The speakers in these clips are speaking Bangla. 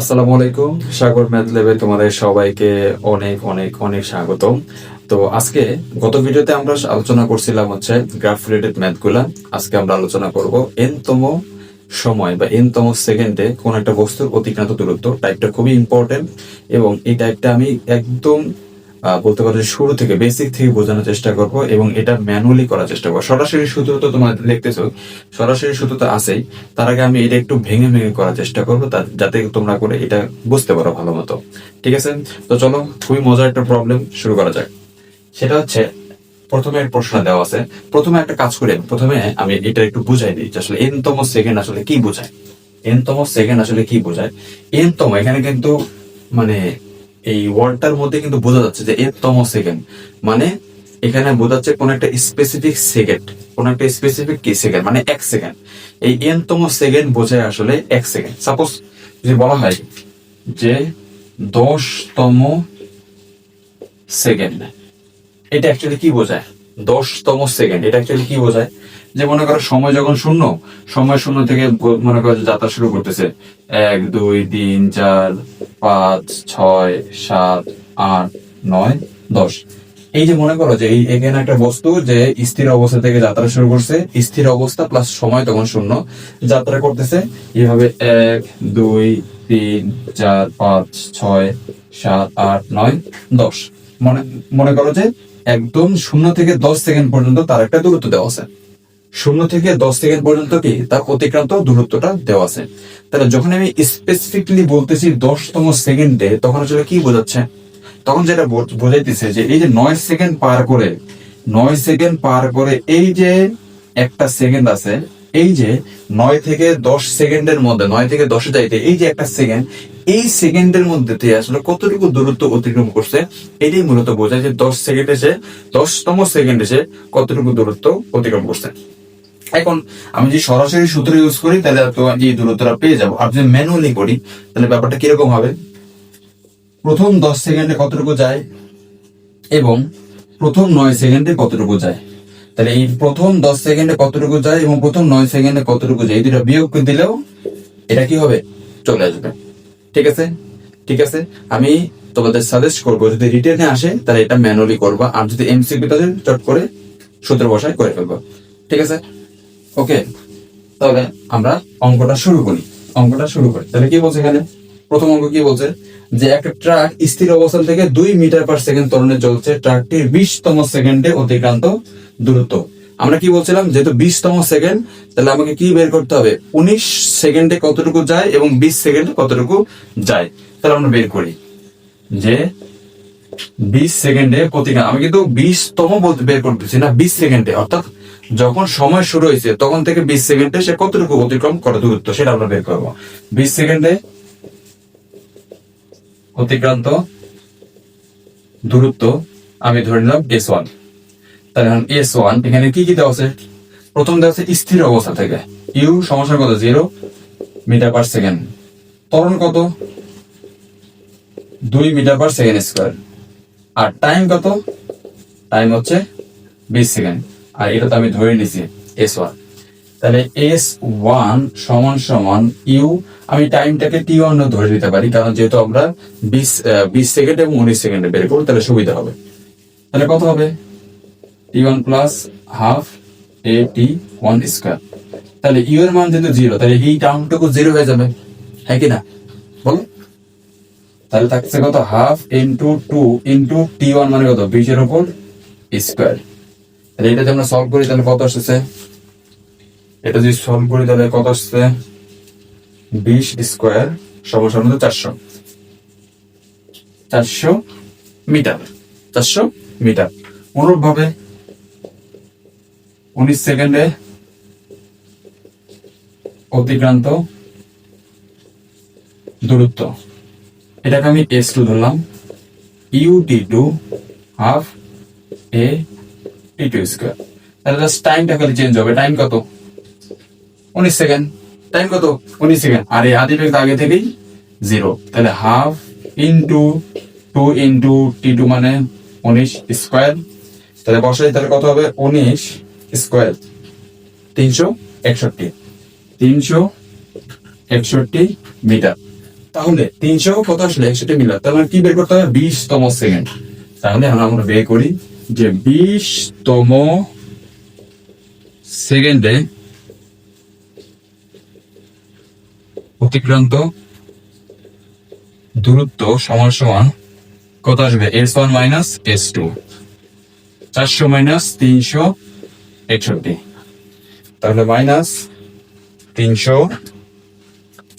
আসসালামু আলাইকুম। সাগর ম্যাথ ল্যাবে তোমাদের সবাইকে অনেক অনেক অনেক স্বাগতম। তো আজকে গত ভিডিওতে আমরা আলোচনা করছিলাম হচ্ছে গ্রাফ রিলেটেড ম্যাথগুলা আজকে আমরা আলোচনা করব এনতম সময় বা এনতম সেকেন্ডে কোন একটা বস্তুর অতিক্রান্ত দূরত্ব। টাইপটা খুবই ইম্পর্টেন্ট এবং এই টাইপটা আমি একদম বলতে পারো যে শুরু থেকে বেসিক থেকে বোঝানোর চেষ্টা করব এবং এটা ম্যানুয়ালি করার চেষ্টা করব। সরাসরি সূত্র তো তোমার দেখতেছো, সরাসরি সূত্র তো আছেই। তার আগে আমি এটা একটু ভেঙে ভেঙে করার চেষ্টা করব যাতে তোমরা করে এটা বুঝতে পারো ভালো মতো। ঠিক আছে? তো চলো, খুবই মজার একটা প্রবলেম শুরু করা যাক। সেটা হচ্ছে, প্রথমে প্রশ্ন দেওয়া আছে। প্রথমে একটা কাজ করে প্রথমে আমি এটা একটু বুঝাই দিই আসলে এনতম সেকেন্ড আসলে কি বোঝায়। এনতম সেকেন্ড আসলে কি বোঝায়। এনতম এখানে কিন্তু মানে এই ওয়ার্ডটার মধ্যে কিন্তু বোঝা যাচ্ছে যে এনতম সেকেন্ড মানে এখানে বোঝাচ্ছে কোন একটা স্পেসিফিক সেকেন্ড কোন একটা স্পেসিফিক কি সেকেন্ড মানে এক সেকেন্ড এই এনতম সেকেন্ড বোঝায় আসলে এক সেকেন্ড সাপোজ যদি বলা হয় যে দশতম সেকেন্ড এটা অ্যাকচুয়ালি কি বোঝায়? দশতম সেকেন্ড এটা অ্যাকচুয়ালি কি বোঝায়? যে মনে করো সময় যখন শূন্য, সময় শূন্য থেকে মনে করো যাত্রা শুরু করতেছে। এক, দুই, তিন, চার, পাঁচ, ছয়, সাত, আট, নয়, দশ। এই যে মনে করো যে এখানে একটা বস্তু যে স্থির অবস্থা থেকে যাত্রা শুরু করছে, স্থির অবস্থা প্লাস সময় তখন শূন্য যাত্রা করতেছে। এইভাবে এক, দুই, তিন, চার, পাঁচ, ছয়, সাত, আট, নয়, দশ। মনে মনে করো যে একদম শূন্য থেকে দশ সেকেন্ড পর্যন্ত তার একটা দূরত্ব দেওয়া আছে। শূন্য থেকে দশ সেকেন্ড পর্যন্ত কি তার অতিক্রান্ত দূরত্বটা দেওয়া আছে? তাহলে যখন আমি স্পেসিফিকলি বলতেছি দশতম সেকেন্ডে, তখন আসলে কি বোঝাচ্ছে? তখন যেটা বোঝাইতেছে যে এই যে নয় সেকেন্ড পার করে, নয় সেকেন্ড পার করে এই যে একটা সেকেন্ড আছে, এই যে নয় থেকে দশ সেকেন্ডের মধ্যে, নয় থেকে দশে যাইতে এই যে একটা সেকেন্ড, এই সেকেন্ডের মধ্যে আসলে কতটুকু দূরত্ব অতিক্রম করছে, এটাই মূলত বোঝায় যে দশ সেকেন্ড এসে দশতম সেকেন্ড এসে কতটুকু দূরত্ব অতিক্রম করছে। এখন আমি যদি সরাসরি সূত্র ইউজ করি, তাহলে এই দূরত্বটা পেয়ে যাব। আর যদি ম্যানুয়ালি করি, তাহলে ব্যাপারটা কীরকম হবে? প্রথম দশ সেকেন্ডে কতটুকু যায় এবং প্রথম নয় সেকেন্ডে কতটুকু যায়? তাহলে এই প্রথম দশ সেকেন্ডে কতটুকু যায় এবং প্রথম নয় সেকেন্ডে কতটুকু যায়? এই দুটা বিয়োগ দিলেও এটা কি হবে? চলে আসবে। ঠিক আছে? ঠিক আছে? আমি তোমাদের সাজেস্ট করব, যদি রিটেনে আসে, তাহলে এটা ম্যানুয়ালি করবা। আর যদি এমসিকিউ তাদের চট করে সূত্র বসায় করে ফেলব। ঠিক আছে? ওকে, তাহলে আমরা অঙ্কটা শুরু করি, অঙ্কটা শুরু করি। তাহলে কি বলছে এখানে? প্রথম অঙ্ক কি বলছে? যে একটা ট্রাক স্থির অবস্থান থেকে দুই মিটার পার সেকেন্ড ত্বরণে চলছে ট্রাকটির বিশতম সেকেন্ডে অতিক্রান্ত দূরত্ব। আমরা কি বলছিলাম? যেহেতু বিশতম সেকেন্ড, তাহলে আমাকে কি বের করতে হবে? উনিশ সেকেন্ডে কতটুকু যায় এবং বিশ সেকেন্ডে কতটুকু যায়? তাহলে আমরা বের করি। যে বিশ সেকেন্ডে প্রতিক্রিয়া আমি কিন্তু বিশতম বলতে বের করতেছি না, বিশ সেকেন্ডে, অর্থাৎ যখন সময় শুরু হয়েছে, তখন থেকে বিশ সেকেন্ডে সে কতটুকু অতিক্রম করে দূরত্ব সেটা আমরা বের করব। বিশ সেকেন্ডে অতিক্রান্ত দূরত্ব আমি ধরে নিলাম এস ওয়ান তাহলে এস ওয়ান এখানে কি কি দেওয়া আছে? প্রথম দেওয়া আছে স্থির অবস্থা থেকে। ইউ সমস্যা কত? Zero metre per second. ত্বরণ কত? দুই মিটার পার সেকেন্ড স্কোয়ার। আর টাইম কত? টাইম হচ্ছে বিশ সেকেন্ড। আর এটা তো আমি ধরে নিছি এস ওয়ান তাহলে এস ওয়ান সমান সমান ইউ আমি টাইমটাকে টি ওয়ান ধরে নিতে পারি, কারণ যেহেতু আমরা বিশ বিশ সেকেন্ড এবং উনিশ সেকেন্ডে বের করব, তাহলে সুবিধা হবে। তাহলে কত হবে? T one plus half A T one square তাহলে ইউ এর মান যেহেতু জিরো তাহলে এই টার্মটুকু জিরো হয়ে যাবে হ্যাঁ কি না? বলো। তাহলে থাকছে কত? Half into two into T one মানে কত? বিশের উপর স্কোয়ার তাহলে এটা যদি আমরা সলভ করি, তাহলে কত আসছে এটা যদি সলভ করি, তাহলে কত আসছে বিশ স্কোয়ার মধ্যে চারশো। চারশো মিটার। চারশো মিটার। অনুরূপ ভাবে উনিশ সেকেন্ডে অতিক্রান্ত দূরত্ব। এটাকে আমি এস টু ধরলাম। U T two half A T two square. তাহলে টাইমটা খালি চেঞ্জ হবে। টাইম কত? উনিশ সেকেন্ড টাইম কত? উনিশ সেকেন্ড আর এই আদি বেগ আগে থেকেই জিরো তাহলে half into two into T two মানে উনিশ স্কোয়ার তাহলে বসাই, তাহলে কত হবে? উনিশ স্কোয়ার তিনশো একষট্টি। তিনশো একষট্টি মিটার তাহলে তিনশো কত আসলে একশোটি মিটার মানে কি বের করতে হবে? বিশতম সেকেন্ড তাহলে আমরা বের করি যে বিশতম সেকেন্ডে অতিক্রান্ত দূরত্ব সমান সমান কত আসবে S one minus S two চারশো মাইনাস তিনশো একষট্টি তাহলে মাইনাস তিনশো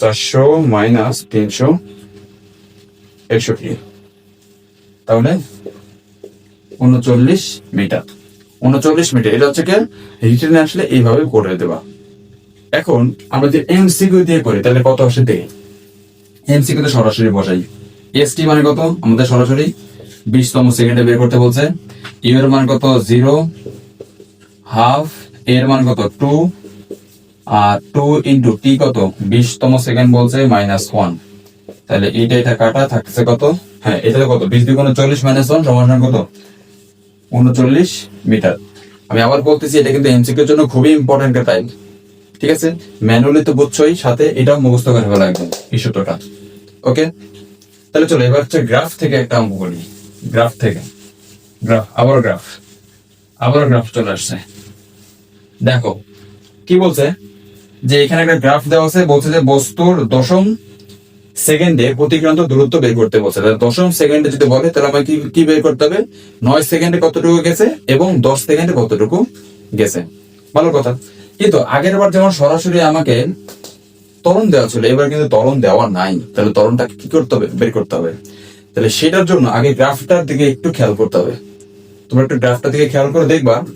চারশো মাইনাস তিনশো একষট্টি তাহলে উনচল্লিশ মিটার। উনচল্লিশ মিটার, এটা হচ্ছে রিটার্নে আসলে এইভাবে করে দেবা। এখন আমরা যদি এমসিকিউ দিয়ে করি, তাহলে কত আসে দেখি এমসিকিউ তে সরাসরি বসাই। এসটি মানে কত? আমাদের সরাসরি বিশতম সেকেন্ডে বের করতে বলছে। ইউ এর মান কত? জিরো হাফ এর মান কত? টু আর টু ইন্টু টি কত? বিশতম সেকেন্ড বলছে মাইনাস ওয়ান তাহলে এইটা এটা কাটা থাকছে কত? হ্যাঁ এটা কত? বিশ দ্বিগুণ চল্লিশ মাইনাস ওয়ান সমান কত? উনচল্লিশ মিটার। আমি আবার বলতেছি, এটা কিন্তু এমসিকিউর জন্য খুবই ইম্পর্টেন্ট একটা টাইম ঠিক আছে? ম্যানুয়ালি তো বুঝছোই, সাথে এটাও মুখস্থ করে ফেলা একদম এই ওকে তাহলে চলো, এবার হচ্ছে গ্রাফ থেকে একটা অঙ্ক করি। গ্রাফ থেকে। গ্রাফ আবার গ্রাফ আবার গ্রাফ চলে আসছে। দেখো, কি বলছে? যে এখানে একটা গ্রাফ দেওয়া আছে, বলছে যে বস্তুর দশম সেকেন্ডে অতিক্রান্ত দূরত্ব বের করতে বলছে। তাহলে দশম সেকেন্ডে যদি বলে, তাহলে আমাকে কি- বের করতে হবে? নয় সেকেন্ডে কতটুকু গেছে এবং দশ সেকেন্ডে কতটুকু গেছে? ভালো কথা। কিন্তু আগের বার যেমন সরাসরি আমাকে তরণ দেওয়া ছিল, এবার কিন্তু ত্বরণ দেওয়া নাই। তাহলে ত্বরণটাকে কি করতে হবে? বের করতে হবে। তাহলে সেটার জন্য আগে গ্রাফটার দিকে একটু খেয়াল করতে হবে। তোমরা একটু গ্রাফটার দিকে খেয়াল করে দেখবা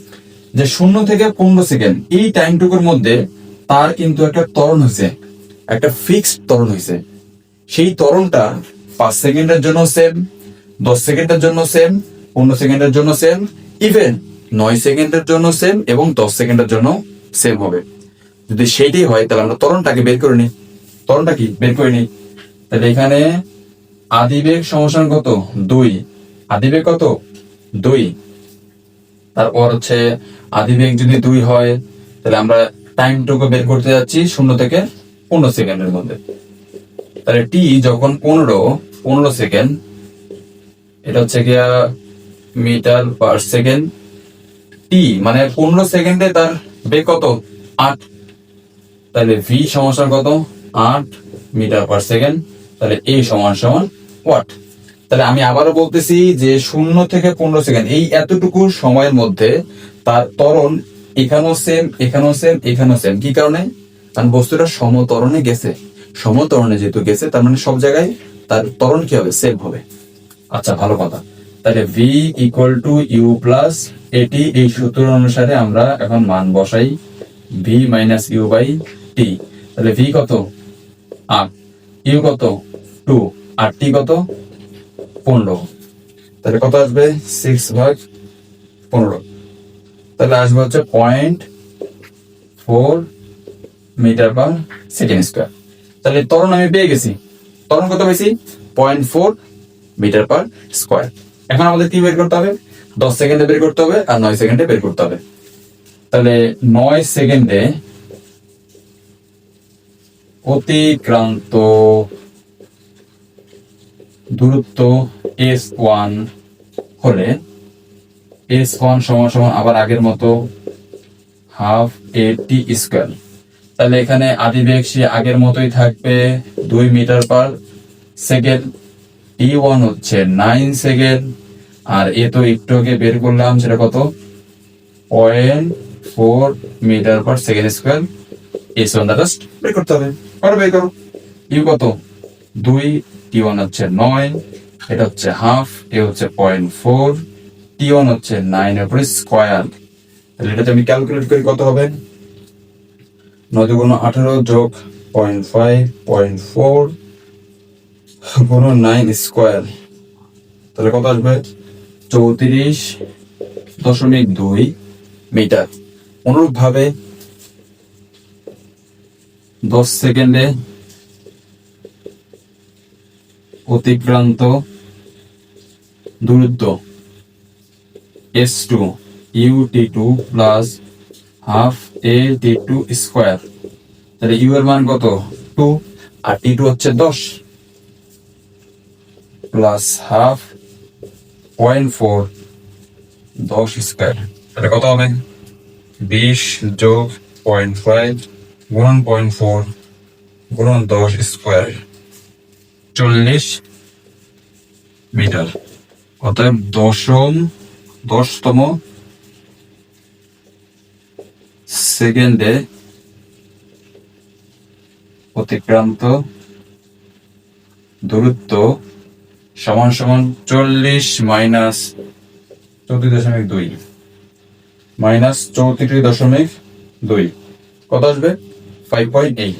যে শূন্য থেকে পনেরো সেকেন্ড, এই টাইমটুকুর মধ্যে তার কিন্তু একটা তরণ হয়েছে। একটা ফিক্সড ত্বরণ হয়েছে। সেই ত্বরণটা পাঁচ সেকেন্ডের জন্য সেম দশ সেকেন্ডের জন্য সেম পনেরো সেকেন্ডের জন্য সেম ইভেন নয় সেকেন্ডের জন্য সেম এবং দশ সেকেন্ডের জন্য সেম হবে। যদি সেইটাই হয়, তাহলে আমরা ত্বরণটাকে বের করে নিই। ত্বরণটা কি? বের করে নিই। তাহলে এখানে আদিবেগ সমস্যান কত? দুই। আদিবেগ কত? দুই। তারপর হচ্ছে আদিবেগ যদি দুই হয়, তাহলে আমরা টাইমটুকু বের করতে যাচ্ছি শূন্য থেকে পনেরো সেকেন্ডের মধ্যে। তাহলে টি যখন পনেরো পনেরো সেকেন্ড এটা হচ্ছে গিয়া মিটার পার সেকেন্ড টি মানে পনেরো সেকেন্ডে তার বেগ কত? আট। তাহলে ভি সমান কত? আট মিটার পার সেকেন্ড তাহলে এ সমান সমান ওয়াট তাহলে আমি আবারও বলতেছি যে শূন্য থেকে পনেরো সেকেন্ড এই এতটুকু সময়ের মধ্যে তার ত্বরণ এখানেও সেম এখানেও সেম এখানেও সেম কি কারণে? কারণ বস্তুটা সমতরণে গেছে। সমতরণে যেহেতু গেছে, তার মানে সব জায়গায় তার তরণ কি হবে? সেম হবে। আচ্ছা ভালো কথা। তাহলে V equal to U plus A T এই সূত্র অনুসারে আমরা এখন মান বসাই V minus U by T তাহলে ভি কত? আট। ইউ কত? টু আর টি কত? পনেরো। তাহলে কত আসবে? সিক্স ভাগ পনেরো। তাহলে আসবে হচ্ছে point four metre per second square তাহলে ত্বরণ আমি পেয়ে গেছি। ত্বরণ কত পেয়েছি point four metre per square. এখন আমাদের কি বের করতে হবে? দশ সেকেন্ডে বের করতে হবে আর নয় সেকেন্ডে বের করতে হবে। তাহলে নয় সেকেন্ডে অতিক্রান্ত দূরত্ব এস ওয়ান হলে এস ওয়ান সমান সমান আবার আগের মতো হাফ এ টি স্কোয়ার। তাহলে এখানে আদিবেগ সে আগের মতোই থাকবে দুই metre per second. T one হচ্ছে নাইন সেকেন্ড। আর এ তো একটু আগে বের করলাম, সেটা কত? Point four metre per second square. S one just বের করতে হবে। করো বের করো। ইউ কত? দুই টি ওয়ান হচ্ছে নয়, এটা হচ্ছে হাফ এ হচ্ছে পয়েন্ট ফোর টি ওয়ান হচ্ছে নাইন এর উপরে স্কোয়ার তাহলে এটা আমি ক্যালকুলেট করি কত হবে? নয় দুগুণ আঠারো যোগ পয়েন্ট ফাইভ পয়েন্ট ফোর গুণ নাইন স্কোয়ার। তাহলে কত আসবে? চৌত্রিশ দশমিক দুই মিটার। অনুরূপ ভাবে দশ সেকেন্ডে অতিক্রান্ত দূরত্ব S two U T two plus half A T two square তাহলে ইউ এর মান কত? টু আর টি টু হচ্ছে দশ। প্লাস হাফ পয়েন্ট ফোর দশ স্কোয়ার এটা কত হবে? বিশ যোগ পয়েন্ট ফাইভ গুণন পয়েন্ট ফোর গুণন দশ স্কোয়ার চল্লিশ মিটার অতএব দশম দশতম সেকেন্ডে অতিক্রান্ত, দূরত্ব সমান সমান চল্লিশ মাইনাস চৌত্রিশ দশমিক দুই, মাইনাস চৌত্রিশ দশমিক দুই। কত আসবে? Five point eight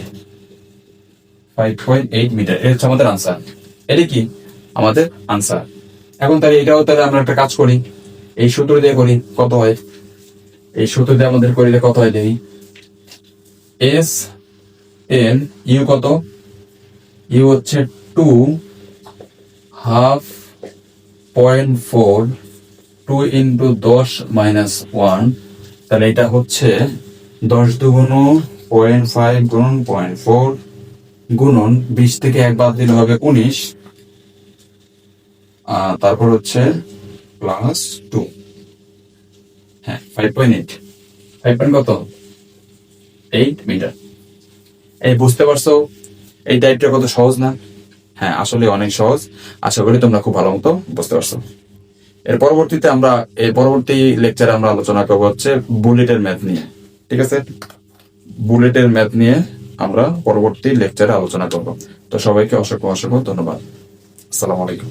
five point eight metre এটা হচ্ছে আমাদের আনসার এটা কি? আমাদের আনসার এখন তাহলে এটাও তাহলে আমরা একটা কাজ করি। এই সূত্র দিয়ে করি। কত হয়? এই সূত্র দিয়ে আমাদের করিলে কত হয় দেখি এস এন ইউ কত? ইউ হচ্ছে two half point four two into দশ মাইনাস ওয়ান তাহলে এটা হচ্ছে দশ দুগুণ পয়েন্ট ফাইভ গুণন পয়েন্ট ফোর গুণন বিশ থেকে এক বাদ দিলে হবে উনিশ তারপর হচ্ছে প্লাস টু হ্যাঁ five point eight five point কত? এইট মিটার এই বুঝতে পারছ? এই টাইপটা কত সহজ না? হ্যাঁ আসলে অনেক সহজ। আশা করি তোমরা খুব ভালো মতো বুঝতে পারছ। এর পরবর্তীতে আমরা, এর পরবর্তী লেকচারে আমরা আলোচনা করব হচ্ছে বুলেটের ম্যাথ নিয়ে। ঠিক আছে? বুলেটের ম্যাথ নিয়ে আমরা পরবর্তী লেকচারে আলোচনা করব। তো সবাইকে অসংখ্য অসংখ্য ধন্যবাদ। আসসালামু আলাইকুম।